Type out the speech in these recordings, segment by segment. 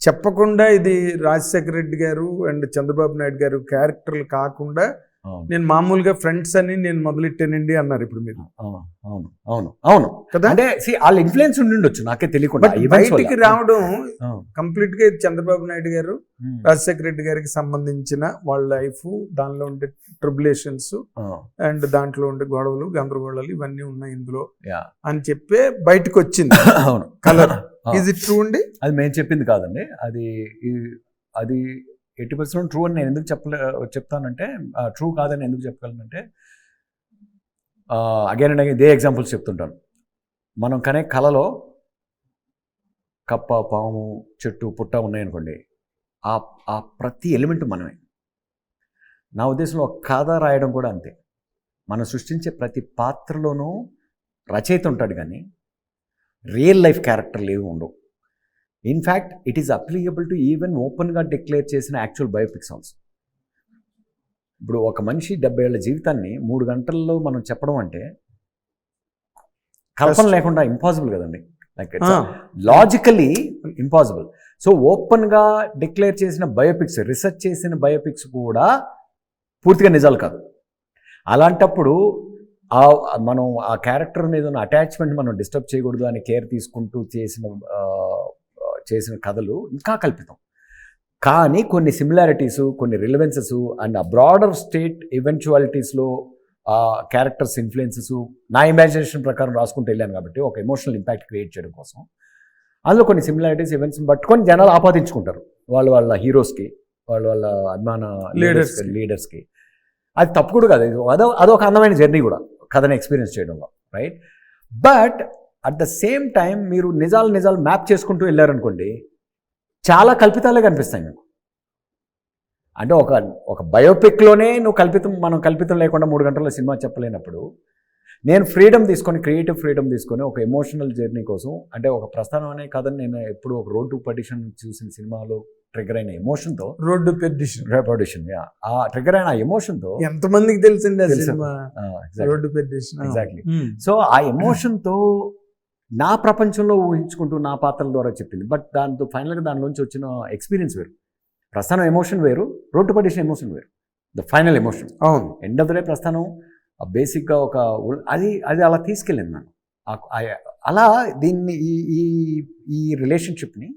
చెప్పకుండా ఇది రాజశేఖర రెడ్డి గారు అండ్ చంద్రబాబు నాయుడు గారు క్యారెక్టర్లు కాకుండా నేను మామూలుగా ఫ్రెండ్స్ అని నేను మొదలెట్టానండి అన్నారు ఇప్పుడు మీరు అవును అవును అవును కదా అంటే వాళ్ళ ఇన్ఫ్లుయెన్స్ ఉండి ఉండొచ్చు నాకే తెలియకుండా బయటికి. రావడం. కంప్లీట్గా చంద్రబాబు నాయుడు గారు. రాజశేఖర రెడ్డి గారికి సంబంధించిన వాళ్ళ లైఫ్ దానిలో ఉండే ట్రిబులేషన్స్ అండ్ దాంట్లో ఉండే గొడవలు గందరగోళాలు ఇవన్నీ ఉన్నాయి ఇందులో. అని చెప్పే బయటకు వచ్చింది అవును. ఆ, ఇది ట్రూ అండి అది మేము చెప్పింది కాదండి అది అది ఎయిటీ పర్సెంట్ ట్రూ అని నేను ఎందుకు చెప్పలే చెప్తానంటే ట్రూ కాదని ఎందుకు చెప్పగలనంటే అగైన్ అండ్ అగైన్ ఇదే ఎగ్జాంపుల్స్ చెప్తుంటాను. మనం కనే కళలో కప్ప పాము చెట్టు పుట్ట ఉన్నాయనుకోండి ఆ ఆ ప్రతి ఎలిమెంట్ మనమే. నా ఉద్దేశంలో ఒక కథ రాయడం కూడా అంతే. మనం సృష్టించే ప్రతి పాత్రలోనూ రచయిత ఉంటాడు కానీ రియల్ లైఫ్ క్యారెక్టర్లు ఏవి ఉండవు. In fact it is applicable to even ఓపెన్గా డిక్లేర్ చేసిన యాక్చువల్ బయోపిక్స్ ఆల్సో ఇప్పుడు ఒక మనిషి డెబ్బై ఏళ్ళ జీవితాన్ని మూడు గంటల్లో మనం చెప్పడం అంటే కల్పన. లేకుండా ఇంపాసిబుల్ కదండి. లైక్ లాజికలీ ఇంపాసిబుల్ సో ఓపెన్గా డిక్లేర్ చేసిన బయోపిక్స్ రీసెర్చ్ చేసిన బయోపిక్స్ కూడా పూర్తిగా నిజాలు కాదు. అలాంటప్పుడు ఆ మనం ఆ క్యారెక్టర్ మీద ఉన్న అటాచ్మెంట్ మనం డిస్టర్బ్ చేయకూడదు అని కేర్ తీసుకుంటూ చేసిన చేసిన కథలు ఇంకా కల్పితం. కానీ కొన్ని సిమిలారిటీస్ కొన్ని రిలవెన్సెస్ అండ్ ఆ బ్రాడర్ స్టేట్ ఈవెంచువాలిటీస్లో ఆ క్యారెక్టర్స్ ఇన్ఫ్లుయెన్సెస్ నా ఇమాజినేషన్ ప్రకారం రాసుకుంటూ వెళ్ళాను కాబట్టి ఒక ఎమోషనల్ ఇంపాక్ట్ క్రియేట్ చేయడం కోసం. అందులో కొన్ని సిమిలారిటీస్ ఈవెంట్స్ పట్టుకొని జనాలు ఆపాదించుకుంటారు. వాళ్ళ వాళ్ళ హీరోస్కి వాళ్ళ వాళ్ళ అభిమాన కి. లీడర్స్కి అది తప్పు కూడా కాదు. అదో అదొక అందమైన జర్నీ కూడా కథని ఎక్స్పీరియన్స్ చేయడంలో right but at the same time మీరు నిజాలు నిజాలు మ్యాప్ చేసుకుంటూ వెళ్ళారనుకోండి చాలా కల్పితాలే కనిపిస్తాయి మీకు. అంటే ఒక ఒక బయోపిక్లోనే నువ్వు కల్పితం మనం కల్పితం లేకుండా మూడు గంటల సినిమా చెప్పలేనప్పుడు నేను ఫ్రీడమ్ తీసుకొని క్రియేటివ్ ఫ్రీడమ్ తీసుకొని ఒక ఎమోషనల్ జర్నీ కోసం అంటే ఒక ప్రస్థానం అనే కథని నేను ఎప్పుడు ఒక రోడ్ టు పడిషన్ చూసిన సినిమాలో ట్రిగర్ అయిన ఎమోషన్తో రోడ్డు పెద్దిషన్ రేపడిషన్ ఆ ట్రిగర్ అయిన ఎమోషన్తో ఎంతమందికి తెలిసింది రోడ్డు పెద్దిషన్ ఎగ్జాక్ట్లీ సో ఆ ఎమోషన్తో నా ప్రపంచంలో ఊహించుకుంటూ నా పాత్రల ద్వారా చెప్పింది. బట్ దాంతో ఫైనల్గా దానిలోంచి వచ్చిన ఎక్స్పీరియన్స్ వేరు. ప్రస్థానం ఎమోషన్ వేరు. రోడ్డు పడిషన్ ఎమోషన్ వేరు. ద ఫైనల్ ఎమోషన్ అవును. ఎండ్ ఆఫ్ ద డే ప్రస్థానం బేసిక్గా ఒక అది అది అలా తీసుకెళ్ళింది నన్ను. అలా దీన్ని ఈ ఈ ఈ రిలేషన్షిప్ని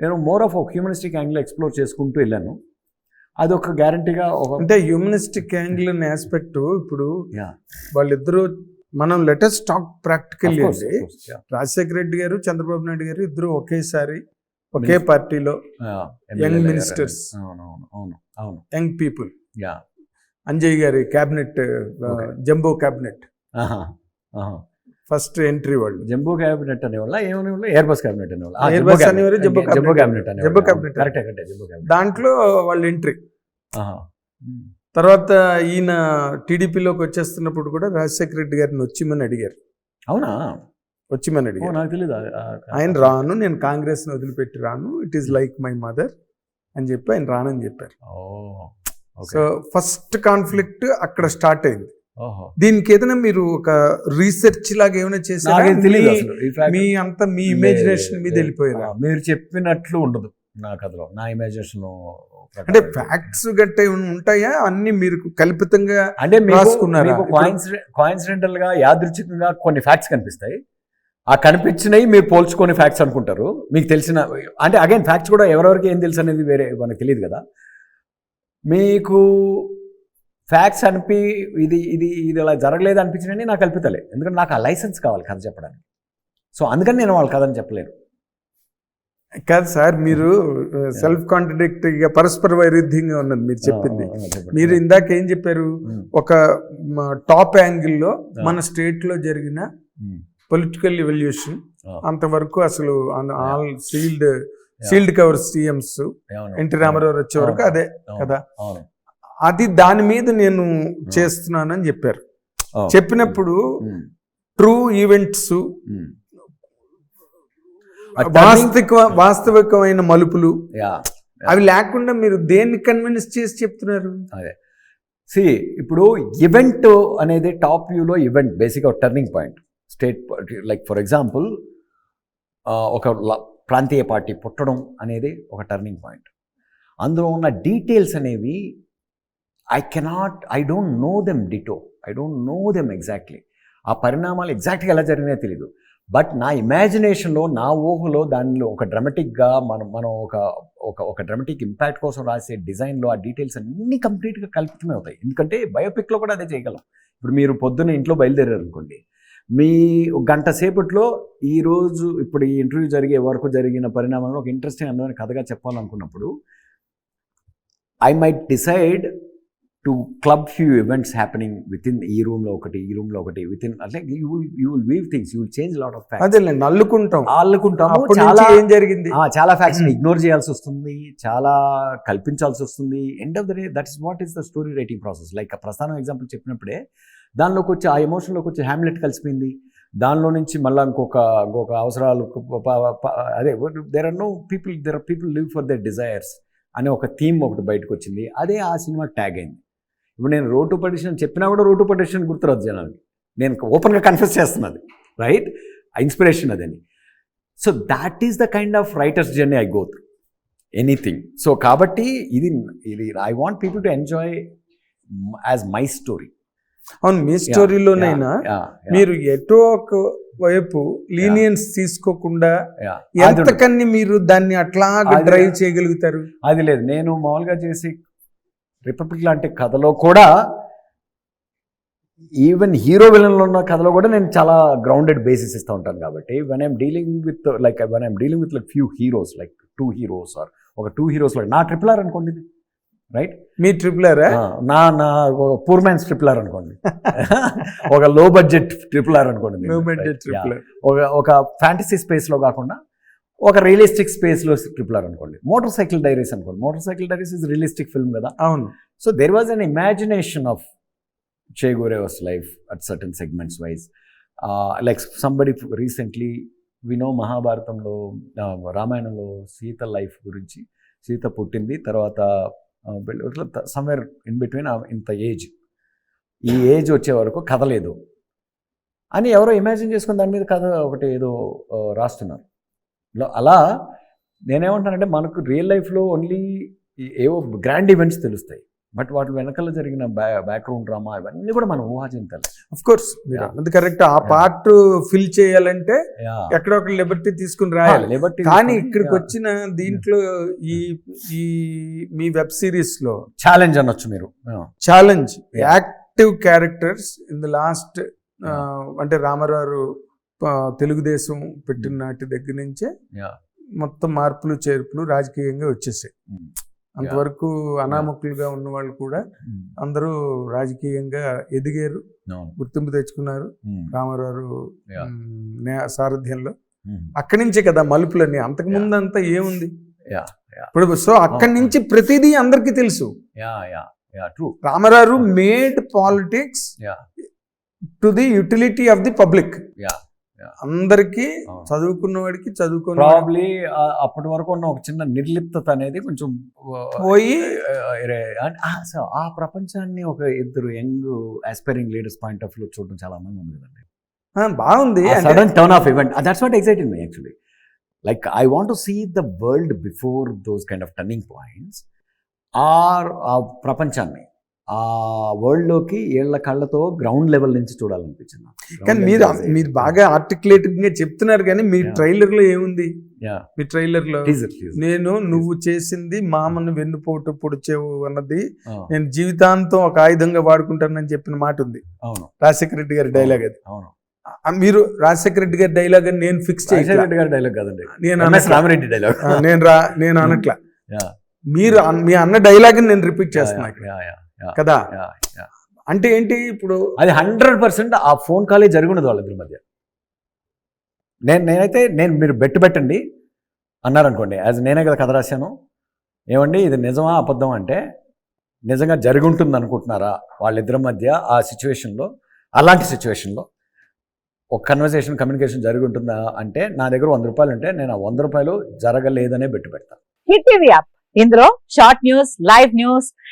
నేను మోర్ ఆఫ్ ఒక హ్యూమనిస్టిక్ యాంగిల్ ఎక్స్ప్లోర్ చేసుకుంటూ వెళ్ళాను. అది ఒక గ్యారంటీగా ఒక అంటే హ్యూమనిస్టిక్ యాంగిల్ అనే ఆస్పెక్ట్ ఇప్పుడు. వాళ్ళిద్దరూ మనం latest talk practical. Rajasekhara Reddy garu Chandrababu Naidu గారు ఇద్దరు ఒకేసారి ఒకే పార్టీలో అవును అవును యంగ్ పీపుల్. యా అంజయ్ గారి cabinet. Jumbo cabinet. First entry వాళ్ళు. జంబో క్యాబినెట్ అనేవాళ్ళ ఏమనేవాళ్ళు? ఎయిర్ బస్ క్యాబినెట్ అనేవాళ్ళు. Jumbo cabinet. అనేవారు, jumbo jumbo cabinet. Jumbo cabinet. కరెక్టే కరెక్టే జంబో క్యాబినెట్. దాంట్లో వాళ్ళ ఎంట్రీ. తర్వాత ఈయన టీడీపీలోకి వచ్చేస్తున్నప్పుడు కూడా రాజశేఖర రెడ్డి గారిని వచ్చిమని అడిగారు. అవునా? వచ్చిమని అడిగారు. నాకు తెలియదు ఆయన రాను నేను కాంగ్రెస్ని వదిలిపెట్టి రాను it is like my mother అని చెప్పి ఆయన రానని చెప్పారు. సో ఫస్ట్ కాన్ఫ్లిక్ట్ అక్కడ స్టార్ట్ అయింది. దీనికి ఏదైనా మీరు ఒక రీసెర్చ్ లాగా ఏమైనా తెలియదు మీ- అంతా మీ ఇమాజినేషన్ మీద వెళ్ళిపోయారా? మీరు చెప్పినట్లు ఉండదు. నా కథలో నా ఇమాజినేషన్ అంటే ఫ్యాక్ట్స్ గట్ట ఉంటాయా? అన్ని మీరు కల్పితంగా అంటే రాసుకున్నారా? కోయిన్సిడెంటల్గా యాదృచ్ఛికంగా కొన్ని ఫ్యాక్ట్స్ కనిపిస్తాయి. ఆ కనిపించినవి మీరు పోల్చుకొని ఫ్యాక్ట్స్ అనుకుంటారు. మీకు తెలిసిన అంటే అగైన్ ఫ్యాక్ట్స్ కూడా ఎవరెవరికి ఏం తెలుసు అనేది వేరే మనకు తెలియదు కదా. మీకు ఫ్యాక్ట్స్ అనిపి ఇది ఇది ఇది అలా జరగలేదు అనిపించినవి నాకు కల్పితలే. ఎందుకంటే నాకు ఆ లైసెన్స్ కావాలి కథ చెప్పడానికి. సో అందుకని నేను వాళ్ళ కథని చెప్పలేను. కాదు సార్ మీరు సెల్ఫ్ కాంట్రడిక్టరీగా పరస్పర వైరుధ్యంగా ఉన్నది మీరు చెప్పింది. మీరు ఇందాక ఏం చెప్పారు? ఉమ్, ఒక టాప్ యాంగిల్లో మన స్టేట్లో జరిగిన ఉమ్, పొలిటికల్ ఎవల్యూషన్ అంతవరకు అసలు all sealed sealed cover CMs NT Rama Rao వచ్చే వరకు అదే కదా. అది దాని మీద నేను చేస్తున్నానని చెప్పారు. చెప్పినప్పుడు ఉమ్, ట్రూ ఈవెంట్స్ వాస్తవిక వాస్తవికమైన మలుపులు. యా అవి లేకుండా మీరు దేన్ని కన్విన్స్ చేసి చెప్తున్నారు? అదే. సి ఇప్పుడు ఈవెంట్ అనేది టాప్ వ్యూలో ఈవెంట్ బేసిక్గా turning point state like for example ఒక ప్రాంతీయ పార్టీ పుట్టడం అనేది ఒక టర్నింగ్ పాయింట్ అందులో ఉన్న డీటెయిల్స్ అనేవి I cannot I don't know them ditto I don't know them exactly ఆ పరిణామాలు ఎగ్జాక్ట్గా ఎలా జరిగినాయో తెలియదు బట్ నా ఇమాజినేషన్లో నా ఊహలో దానిలో ఒక డ్రమటిక్గా మనం మనం ఒక ఒక ఒక డ్రమటిక్ ఇంపాక్ట్ కోసం రాసే డిజైన్లో ఆ డీటెయిల్స్ అన్నీ కంప్లీట్గా కల్పితమే అవుతాయి. ఎందుకంటే బయోపిక్లో కూడా అదే చేయగలం. ఇప్పుడు మీరు పొద్దున్న ఇంట్లో బయలుదేరారు అనుకోండి మీ ఒక గంట సేపట్లో ఈరోజు ఇప్పుడు ఈ ఇంటర్వ్యూ జరిగే వరకు జరిగిన పరిణామాలను ఒక ఇంట్రెస్టింగ్ అందమైన కథగా చెప్పాలనుకున్నప్పుడు I might decide to club few events happening within ఈ రూమ్లో ఒకటి ఈ రూమ్లో ఒకటి విత్ ఇన్ అంటే you you will weave things you will change lot of facts అదేలేండి అల్లుకుంటాం అప్పటి చాలా ఏం జరిగింది? ఆ, చాలా ఫ్యాక్ట్స్ ఇగ్నోర్ చేయాల్సి వస్తుంది చాలా కల్పించాల్సి వస్తుంది. End of the day that is what is the story writing process like ప్రధానం ఎగ్జాంపుల్ చెప్పినప్పుడే దానిలోకి వచ్చి ఆ ఎమోషన్లోకి వచ్చి హ్యామ్లెట్ కలిసిపోయింది. దానిలో నుంచి మళ్ళీ ఇంకొక ఇంకొక అవసరాలు అదే there are no people there are people live for their desires అనే ఒక థీమ్ ఒకటి బయటకు వచ్చింది. అదే ఆ సినిమా ట్యాగ్ అయింది. ఇప్పుడు నేను రోటు పడిషన్ చెప్పినా కూడా రోటు పడిషన్ గుర్తురాదు జనానికి నేను ఓపెన్గా కన్ఫెస్ చేస్తున్నది రైట్ ఇన్స్పిరేషన్ అదని so that is the kind of writers journey I go through anything so కాబట్టి ఇది ఇది I want people to enjoy as my story అవును మీ స్టోరీలోనైనా మీరు ఎటో ఒక వైపు లీనియన్స్ తీసుకోకుండా ఎంతకన్ని మీరు దాన్ని అట్లాగా అది- డ్రైవ్ చేయగలుగుతారు? అది లేదు. నేను మామూలుగా చేసి రిపబ్లిక్ లాంటి కథలో కూడా ఈవెన్ హీరో విలన్లో ఉన్న కథలో కూడా నేను చాలా గ్రౌండెడ్ బేసిస్ ఇస్తూ ఉంటాను కాబట్టి when I'm dealing with like when I'm dealing with like few heroes like two heroes or ఒక టూ హీరోస్ లైక్ నా ట్రిపుల్ ఆర్ అనుకోండి రైట్ మీ ట్రిపులరా నా నా పూర్ మ్యాన్స్ ట్రిపుల్ ఆర్ అనుకోండి. ఒక లో బడ్జెట్ ట్రిపుల్ ఆర్ అనుకోండి ఒక ఒక ఫ్యాంటసీ స్పేస్లో కాకుండా ఒక రియలిస్టిక్ స్పేస్లో ట్రిపుల్ ఆర్ అనుకోండి. మోటార్ సైకిల్ డైరీస్ అనుకోండి motorcycle diaries is realistic film కదా అవును so there was an imagination of Che Guevara's life at certain segments wise like somebody recently వినో మహాభారతంలో uh, రామాయణంలో సీత లైఫ్ గురించి సీత పుట్టింది తర్వాత సమ్వేర్ ఇన్ బిట్వీన్ ఇంత ఏజ్ ఈ ఏజ్ వచ్చే వరకు కథ లేదు అని ఎవరో ఇమాజిన్ చేసుకుని దాని మీద కథ ఒకటి ఏదో ఆ, రాస్తున్నారు. అలా నేనేమంటానంటే మనకు రియల్ లైఫ్లో ఓన్లీ ఏవో గ్రాండ్ ఈవెంట్స్ తెలుస్తాయి. బట్ వాటి వెనకాల జరిగిన బ్యా బ్యాక్గ్రౌండ్ డ్రామా ఇవన్నీ కూడా మనం ఊహాజనితాలు అఫ్ కోర్స్. అన్నది కరెక్ట్. ఆ. పార్ట్ ఫిల్ చేయాలంటే ఎక్కడో ఒక లిబర్టీ తీసుకుని రాయాలి. లిబర్టీ కానీ ఇక్కడికి వచ్చిన దీంట్లో ఈ ఈ మీ వెబ్ సిరీస్లో ఛాలెంజ్ అనొచ్చు మీరు. Challenge. Active characters in the last అంటే రామారావు తెలుగుదేశం పెట్టిన నాటి దగ్గర నుంచే. మొత్తం మార్పులు చేర్పులు రాజకీయంగా వచ్చేసాయి. అంతవరకు అనామకులుగా ఉన్న వాళ్ళు కూడా అందరూ రాజకీయంగా ఎదిగారు గుర్తింపు తెచ్చుకున్నారు. రామారావు సారథ్యంలో. అక్కడి నుంచే కదా మలుపులన్నీ. అంతకు ముందు అంతా ఏముంది. ఇప్పుడు సో అక్కడి నుంచి ప్రతిదీ అందరికీ తెలుసు. Rama Rao made politics. To the utility of the public. అందరికి అవును. చదువుకున్న వాడికి చదువుకున్న ప్రాబ్లీ అప్పటి వరకు ఉన్న ఒక చిన్న నిర్లిప్తత అనేది కొంచెం పోయి ఆ, ప్రపంచాన్ని ఒక ఇద్దరు young aspiring leaders point of view చూడడం చాలా అందంగా ఉంది కదండి. బాగుంది. Sudden turn of event that's what exciting me actually like I want to see the world before those kind of turning points are ఆ ప్రపంచాన్ని ఆ వరల్డ్లోకి ఏళ్ళ కళ్ళతో గ్రౌండ్ లెవెల్ నుంచి చూడాలనిపించింది కానీ మీరు. మీరు బాగా ఆర్టికులేటెడ్గా చెప్తున్నారు కానీ మీ Yeah. ట్రైలర్లో ఏముంది. మీ ట్రైలర్లో Teaser, teaser. నేను నువ్వు చేసింది మామను వెన్నుపోటు పొడిచేవు అన్నది నేను జీవితాంతం ఒక ఆయుధంగా వాడుకుంటానని చెప్పిన మాట ఉంది అవును రాజశేఖర రెడ్డి గారి డైలాగ్ అది అవును మీరు రాజశేఖర రెడ్డి గారి డైలాగ్ అని నేను ఫిక్స్ చేయట్లా రెడ్డి గారి డైలాగ్ కాదండి నేను. రామిరెడ్డి డైలాగ్ నేను రా నేను అనట్లా. మీరు మీ అన్న డైలాగ్ నేను రిపీట్ చేస్తున్నా. కదా? అంటే ఏంటి ఇప్పుడు అది హండ్రెడ్ పర్సెంట్ ఆ ఫోన్ కాలే జరిగి ఉండదు వాళ్ళిద్దరి మధ్య. నేను నేనైతే నేను మీరు బెట్టు పెట్టండి అన్నారనుకోండి. యాజ్ నేనే కదా కథ రాశాను. ఏమండి ఇది నిజమా అబద్ధం అంటే నిజంగా జరిగి ఉంటుంది అనుకుంటున్నారా వాళ్ళిద్దరి మధ్య ఆ సిచ్యువేషన్లో అలాంటి సిచ్యువేషన్లో? ఒక కన్వర్సేషన్ కమ్యూనికేషన్ జరిగి ఉంటుందా అంటే నా దగ్గర వంద రూపాయలు ఉంటే నేను ఆ వంద రూపాయలు జరగలేదనే బెట్టు పెడతాను హిట్ టీవీ యాప్. ఇందులో short news live news